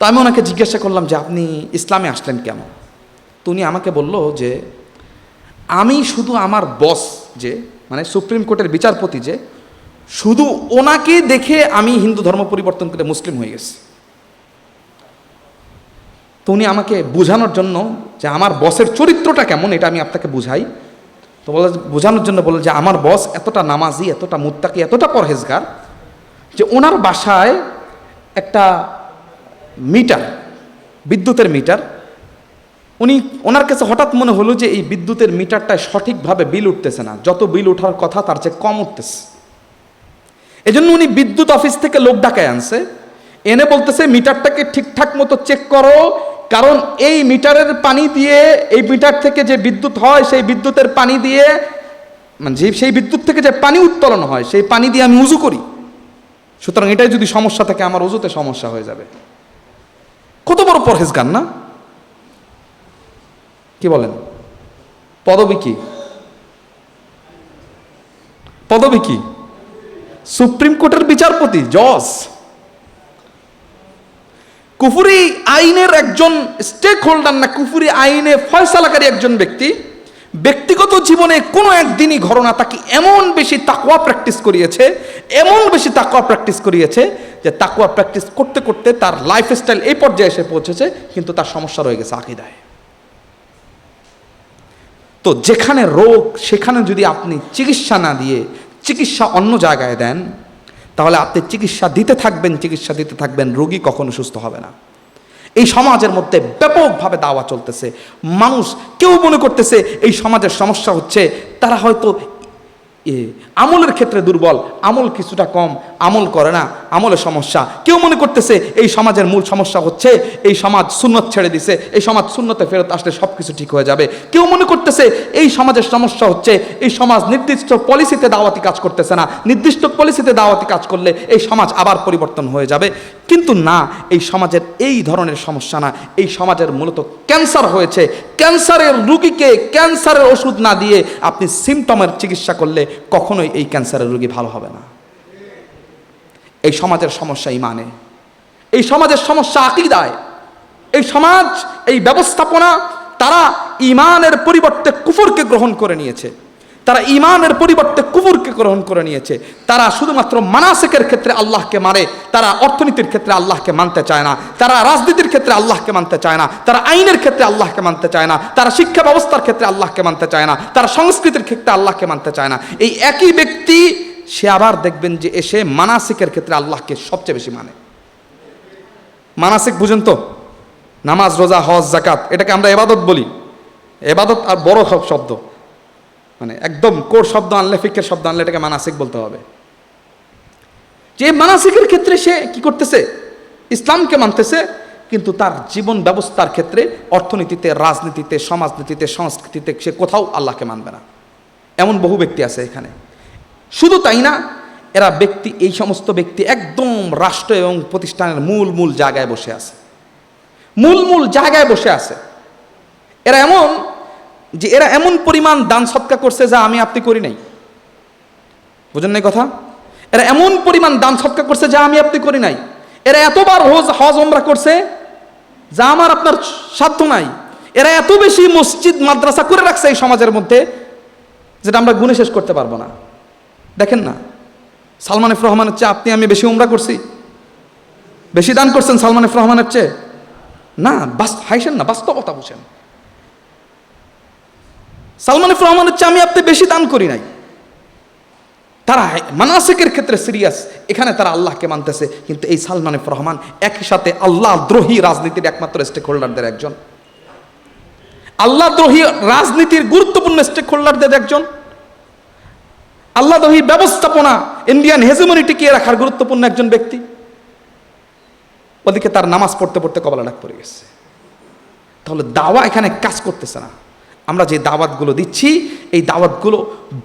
তো আমি ওনাকে জিজ্ঞাসা করলাম যে, আপনি ইসলামে আসলেন কেন? তো উনি আমাকে বলল যে, আমি শুধু আমার বস যে মানে সুপ্রিম কোর্টের বিচারপতি যে, শুধু ওনাকে দেখে আমি হিন্দু ধর্ম পরিবর্তন করে মুসলিম হয়ে গেছি। তো উনি আমাকে বোঝানোর জন্য যে, আমার বসের চরিত্রটা কেমন, এটা আমি আপনাকে বুঝাই। তো বলে, বোঝানোর জন্য বলল যে, আমার বস এতটা নামাজি, এতটা মুত্তাকি, এতটা পরহেজগার যে, ওনার বাসায় একটা মিটার, বিদ্যুতের মিটার। উনি, ওনার কাছে হঠাৎ মনে হলো যে এই বিদ্যুতের মিটারটায় সঠিকভাবে বিল উঠতেছে না। যত বিল ওঠার কথা তার চেয়ে কম উঠতেছে। এজন্য উনি বিদ্যুৎ অফিস থেকে লোক ডাকায় আনছে। এনে বলতেছে, মিটারটাকে ঠিকঠাক মতো চেক করো। কারণ এই মিটারের পানি দিয়ে, এই মিটার থেকে যে বিদ্যুৎ হয়, সেই বিদ্যুতের পানি দিয়ে মানে যে, সেই বিদ্যুৎ থেকে যে পানি উত্তোলন হয়, সেই পানি দিয়ে আমি উজু করি। সুতরাং এটাই যদি সমস্যা থাকে, আমার উজুতে সমস্যা হয়ে যাবে। কত বড় পরহেজগার না কি বলেন? পদবী কি? পদবী কি? সুপ্রিম কোর্টের বিচারপতি, জজ। কুফুরি আইনের একজন স্টেক হোল্ডার না, কুফুরি আইনে ফয়সালাকারী একজন ব্যক্তি ব্যক্তিগত জীবনে কোনো একদিনই ঘটনা তাকে এমন বেশি তাকুয়া প্র্যাকটিস করিয়েছে, এমন বেশি তাকুয়া প্র্যাকটিস করিয়েছে যে তাকুয়া প্র্যাকটিস করতে করতে তার লাইফস্টাইল এই পর্যায়ে এসে পৌঁছেছে, কিন্তু তার সমস্যা রয়ে গেছে আকিদায়। তো যেখানে রোগ, সেখানে যদি আপনি চিকিৎসা না দিয়ে চিকিৎসা অন্য জায়গায় দেন, তাহলে আপনি চিকিৎসা দিতে থাকবেন, চিকিৎসা দিতে থাকবেন, রোগী কখনো সুস্থ হবে না। এই সমাজের মধ্যে ব্যাপকভাবে দাওয়া চলতেছে। মানুষ কেউ মনে করতেছে এই সমাজের সমস্যা হচ্ছে, তারা হয়তো আমলের ক্ষেত্রে দুর্বল, আমল কিছুটা কম, আমল করে না। আমলের সমস্যা। কেউ মনে করতেছে এই সমাজের মূল সমস্যা হচ্ছে এই সমাজ সুন্নত ছেড়ে দিছে, এই সমাজ শূন্যতে ফেরত আসলে সব কিছু ঠিক হয়ে যাবে। কেউ মনে করতেছে এই সমাজের সমস্যা হচ্ছে এই সমাজ নির্দিষ্ট পলিসিতে দাওয়াতি কাজ করতেছে না, নির্দিষ্ট পলিসিতে দাওয়াতি কাজ করলে এই সমাজ আবার পরিবর্তন হয়ে যাবে। কিন্তু না, এই সমাজের এই ধরনের সমস্যা না। এই সমাজের মূলত ক্যান্সার হয়েছে। ক্যান্সারের রুগীকে ক্যান্সারের ওষুধ না দিয়ে আপনি সিমটমের চিকিৎসা করলে কখনোই এই ক্যান্সারের রুগী ভালো হবে না। এই সমাজের সমস্যা ইমানে, এই সমাজের সমস্যা আকিদায়, এই সমাজ, এই ব্যবস্থাপনা, তারা ইমানের পরিবর্তে কুফুরকে গ্রহণ করে নিয়েছে। তারা ইমানের পরিবর্তে কুফুরকে গ্রহণ করে নিয়েছে। তারা শুধুমাত্র মানাসেকের ক্ষেত্রে আল্লাহকে মানে তারা অর্থনীতির ক্ষেত্রে আল্লাহকে মানতে চায় না। তারা রাজনীতির ক্ষেত্রে আল্লাহকে মানতে চায় না। তারা আইনের ক্ষেত্রে আল্লাহকে মানতে চায় না। তারা শিক্ষা ব্যবস্থার ক্ষেত্রে আল্লাহকে মানতে চায় না। তারা সংস্কৃতির ক্ষেত্রে আল্লাহকে মানতে চায় না। এই একই ব্যক্তি সে আবার দেখবেন যে এসে মানাসিকের ক্ষেত্রে আল্লাহকে সবচেয়ে বেশি মানে। মানাসিক বুঝেন তো? নামাজ, রোজা, হজ জাকাত এটাকে আমরা এবাদত বলি। এবাদত আর বড় সব শব্দ। মানে একদম কোর শব্দ আনলে ফিকের শব্দ আনলে এটাকে মানাসিক বলতে হবে। যে মানাসিকের ক্ষেত্রে সে কি করতেছে? ইসলামকে মানতেছে, কিন্তু তার জীবন ব্যবস্থার ক্ষেত্রে অর্থনীতিতে, রাজনীতিতে, সমাজনীতিতে, সংস্কৃতিতে সে কোথাও আল্লাহকে মানবে না। এমন বহু ব্যক্তি আছে এখানে। শুধু তাই না, এরা ব্যক্তি, এই সমস্ত ব্যক্তি একদম রাষ্ট্র এবং প্রতিষ্ঠানের মূল মূল জায়গায় বসে আছে। মূল মূল জায়গায় বসে আছে। এরা এমন যে এরা এমন পরিমাণ দান সৎকা করছে যা আমি আপনি করি নাই। বুঝেন নাই কথা? এরা এমন পরিমাণ দান সৎকা করছে যা আমি আপনি করি নাই। এরা এতবার হজ হজ ওমরা করছে যা আমার আপনার সাধ্য নাই। এরা এত বেশি মসজিদ, মাদ্রাসা করে রাখছে এই সমাজের মধ্যে, যেটা আমরা গুণে শেষ করতে পারব না। দেখেন না, সালমান এফ রহমানের চেয়ে আপনি, আমি বেশি উমরা করছি। বেশি দান করছেন সালমান এফ রহমানের চেয়ে? না, বাস, হাইসেন না, বাস্তবতা বুঝেন। সালমান এফ রহমানের চেয়ে আমি আপনি বেশি দান করি নাই। তারা মানাসিকের ক্ষেত্রে সিরিয়াস, এখানে তারা আল্লাহকে মানতেছে, কিন্তু এই সালমান এফ রহমান একই সাথে আল্লাহ দ্রোহী রাজনীতির একমাত্র স্টেক হোল্ডারদের একজন। আল্লাহ দ্রোহী রাজনীতির গুরুত্বপূর্ণ স্টেক হোল্ডারদের একজন। আল্লাহ দ্রোহী ব্যবস্থাপনা ইন্ডিয়ান হেজমনি টিকিয়ে রাখার গুরুত্বপূর্ণ একজন ব্যক্তি। ওদিকে তার নামাজ পড়তে পড়তে কবলা ডাক পড়ে গেছে। তাহলে দাওয়া এখানে কাজ করতেছে না। আমরা যে দাওয়াতগুলো দিচ্ছি, এই দাওয়াতগুলো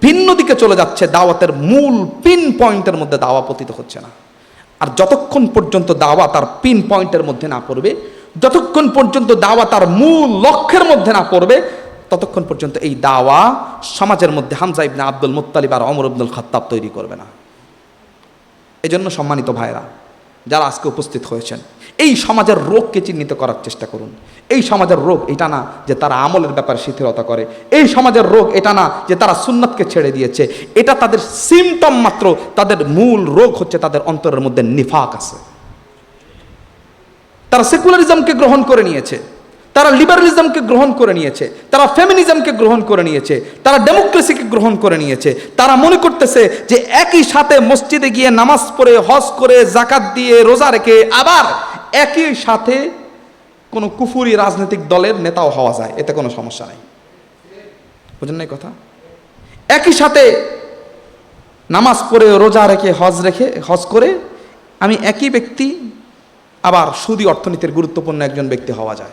ভিন্ন দিকে চলে যাচ্ছে। দাওয়াতের মূল পিন পয়েন্টের মধ্যে দাওয়া পতিত হচ্ছে না। আর যতক্ষণ পর্যন্ত দাওয়া তার পিন পয়েন্টের মধ্যে না পড়বে, যতক্ষণ পর্যন্ত দাওয়া তার মূল লক্ষ্যের মধ্যে না পড়বে ততক্ষণ পর্যন্ত এই দাওয়া সমাজের মধ্যে হামজা ইবনে আব্দুল মুত্তালিব আর অমর আব্দুল খাত্তাব তৈরি করবে না। এজন্য সম্মানিত ভাইরা যারা আজকে উপস্থিত হয়েছেন, এই সমাজের রোগকে চিহ্নিত করার চেষ্টা করুন। এই সমাজের রোগ এটা না যে তারা আমলের ব্যাপারে শিথিলতা করে। এই সমাজের রোগ এটা না যে তারা সুন্নাতকে ছেড়ে দিয়েছে। এটা তাদের সিমটম মাত্র, তাদের মূল রোগ হচ্ছে তাদের অন্তরের মধ্যে নিফাক আছে। তারা সেকুলারিজমকে গ্রহণ করে নিয়েছে। তারা লিবারালিজমকে গ্রহণ করে নিয়েছে, তারা ফেমিনিজমকে গ্রহণ করে নিয়েছে, তারা ডেমোক্রেসিকে গ্রহণ করে নিয়েছে। তারা মনে করতেছে যে একই সাথে মসজিদে গিয়ে নামাজ পড়ে, হজ করে জাকাত দিয়ে রোজা রেখে আবার একই সাথে কোনো কুফুরি রাজনৈতিক দলের নেতাও হওয়া যায়। এতে কোনো সমস্যা নাই। বুঝেন না কথা? একই সাথে নামাজ পড়ে, রোজা রেখে, হজ রেখে, হজ করে আমি একই ব্যক্তি, আবার সুদী অর্থনীতির গুরুত্বপূর্ণ একজন ব্যক্তি হওয়া যায়।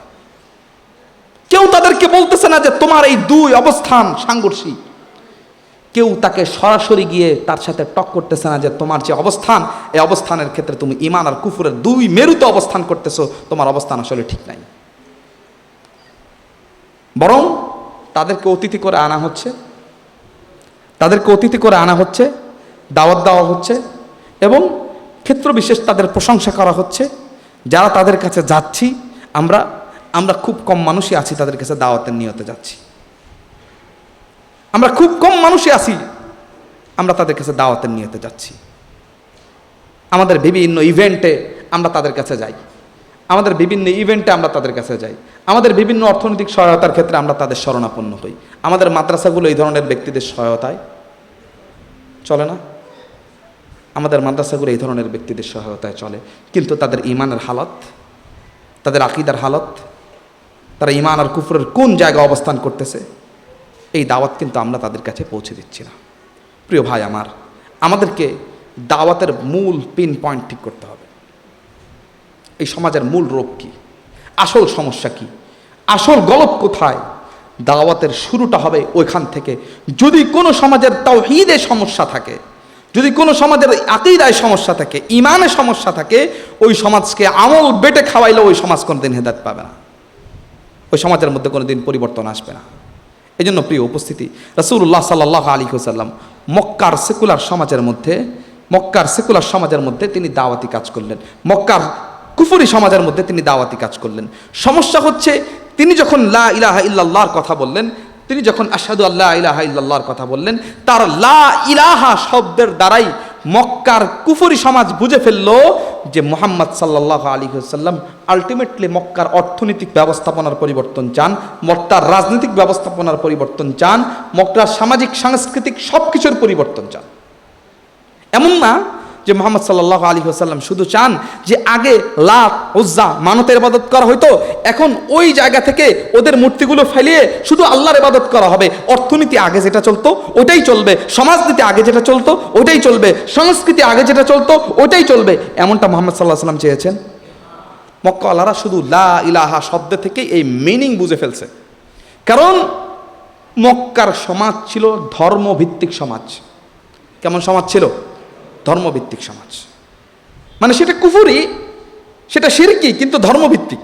কেউ তাদেরকে বলতেছে না যে তোমার এই দুই অবস্থান সাংঘর্ষিক। কেউ তাকে সরাসরি গিয়ে তার সাথে টক করতেছে না যে তোমার যে অবস্থান, এই অবস্থানের ক্ষেত্রে তুমি ইমান আর কুফুরের দুই মেরুতে অবস্থান করতেছো, তোমার অবস্থান আসলে ঠিক নাই। বরং তাদেরকে অতিথি করে আনা হচ্ছে, তাদেরকে অতিথি করে আনা হচ্ছে, দাওয়াত দেওয়া হচ্ছে এবং ক্ষেত্র বিশেষ তাদের প্রশংসা করা হচ্ছে, যারা তাদের কাছে যাচ্ছি, আমরা আমরা খুব কম মানুষই আছি তাদের কাছে দাওয়াতের নিয়তে যাচ্ছি। আমরা খুব কম মানুষই আছি, আমরা তাদের কাছে দাওয়াতের নিয়তে যাচ্ছি। আমাদের বিভিন্ন ইভেন্টে আমরা তাদের কাছে যাই। আমাদের বিভিন্ন ইভেন্টে আমরা তাদের কাছে যাই। আমাদের বিভিন্ন অর্থনৈতিক সহায়তার ক্ষেত্রে আমরা তাদের শরণাপন্ন হই। আমাদের মাদ্রাসাগুলো এই ধরনের ব্যক্তিদের সহায়তায় চলে না? আমাদের মাদ্রাসাগুলো এই ধরনের ব্যক্তিদের সহায়তায় চলে। কিন্তু তাদের ইমানের হালত, তাদের আকিদার হালত তারা ইমান আর কুফরের কোন জায়গায় অবস্থান করতেছে, এই দাওয়াত কিন্তু আমরা তাদের কাছে পৌঁছে দিচ্ছি না। প্রিয় ভাই আমার, আমাদেরকে দাওয়াতের মূল পিন পয়েন্ট ঠিক করতে হবে। এই সমাজের মূল রোগ কি? আসল সমস্যা কি? আসল গলত কোথায়? দাওয়াতের শুরুটা হবে ওইখান থেকে। যদি কোনো সমাজের তাওহীদে সমস্যা থাকে, যদি কোনো সমাজের আকিদায় সমস্যা থাকে ইমানে সমস্যা থাকে, ওই সমাজকে আমল বেটে খাওয়াইলে ওই সমাজ কোনোদিন হেদায়ত পাবে না। ওই সমাজের মধ্যে কোনো দিন পরিবর্তন আসবে না। এই জন্য প্রিয় উপস্থিতি রসুল্লাহ সাল্লাহ আলী হুসাল্লাম মক্কার সেকুলার সমাজের মধ্যে, মক্কার সেকুলার সমাজের মধ্যে তিনি দাওয়াতি কাজ করলেন। মক্কার কুফুরি সমাজের মধ্যে তিনি দাওয়াতি কাজ করলেন। সমস্যা হচ্ছে, তিনি যখন লা ইলাহা ইল্লাল্লাহর কথা বললেন, তিনি যখন আসাদু আল্লাহ ইলাহা ইল্লাল্লাহর কথা বললেন, তার লা ইলাহা শব্দের দ্বারাই মক্কার কুফরি সমাজ বুঝে ফেলল যে মোহাম্মদ সাল্লাহ আলী সাল্লাম আলটিমেটলি মক্কার অর্থনৈতিক ব্যবস্থাপনার পরিবর্তন চান, মক্কার রাজনৈতিক ব্যবস্থাপনার পরিবর্তন চান, মক্কার সামাজিক, সাংস্কৃতিক সব কিছুর পরিবর্তন চান। এমন না যে মোহাম্মদ সাল্লাহ আলী সাল্লাম শুধু চান যে আগে লাত উজ্জা, মানতের ইবাদত করা হইতো, এখন ওই জায়গা থেকে ওদের মূর্তিগুলো ফেলিয়ে শুধু আল্লাহর ইবাদত করা হবে। অর্থনীতি আগে যেটা চলতো ওটাই চলবে। সমাজনীতি আগে যেটা চলতো ওটাই চলবে। সংস্কৃতি আগে যেটা চলতো ওটাই চলবে। এমনটা মোহাম্মদ সাল্লাহ সাল্লাম চেয়েছেন। মক্কা আল্লাহরা শুধু লা ইলাহা শব্দ থেকেই এই মিনিং বুঝে ফেলছে। কারণ মক্কার সমাজ ছিল ধর্মভিত্তিক সমাজ। কেমন সমাজ ছিল? ধর্মভিত্তিক সমাজ। মানে সেটা কুফুরি, সেটা শিরকি কিন্তু ধর্মভিত্তিক।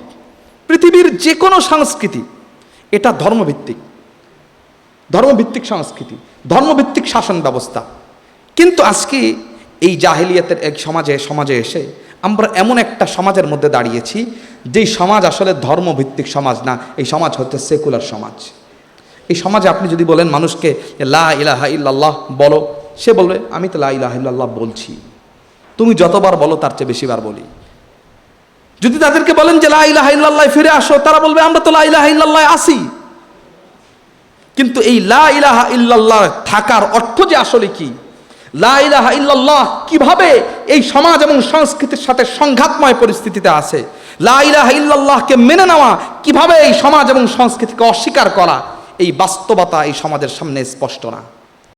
পৃথিবীর যে কোনো সংস্কৃতি, এটা ধর্মভিত্তিক। ধর্মভিত্তিক সংস্কৃতি, ধর্মভিত্তিক শাসন ব্যবস্থা। কিন্তু আজকে এই জাহেলিয়াতের এক সমাজে সমাজে এসে আমরা এমন একটা সমাজের মধ্যে দাঁড়িয়েছি, যেই সমাজ আসলে ধর্মভিত্তিক সমাজ না, এই সমাজ হচ্ছে সেকুলার সমাজ। এই সমাজে আপনি যদি বলেন মানুষকে লা ইলাহা ইল্লাল্লাহ বলো সে বলবে, আমি তো লা ইলাহা বলছি। তুমি যতবার বলো, তার চেয়ে বেশিবার বলি। যদি তাদেরকে বলেন যে লা ইলাহা ইল্লাল্লাহ ফিরে আসো, তারা বলবে, আমরা তো লা ইলাহা ইল্লাল্লাহ আসি কিন্তু এই লা ইলাহা ইল্লাল্লাহ থাকার অর্থ যে আসলে কি? লা ইলাহা ইল্লাল্লাহ কীভাবে এই সমাজ এবং সংস্কৃতির সাথে সংঘাতময় পরিস্থিতিতে আছে? লা ইলাহা ইল্লাল্লাহকে মেনে নেওয়া কীভাবে এই সমাজ এবং সংস্কৃতিকে অস্বীকার করা? এই বাস্তবতা এই সমাজের সামনে স্পষ্ট না।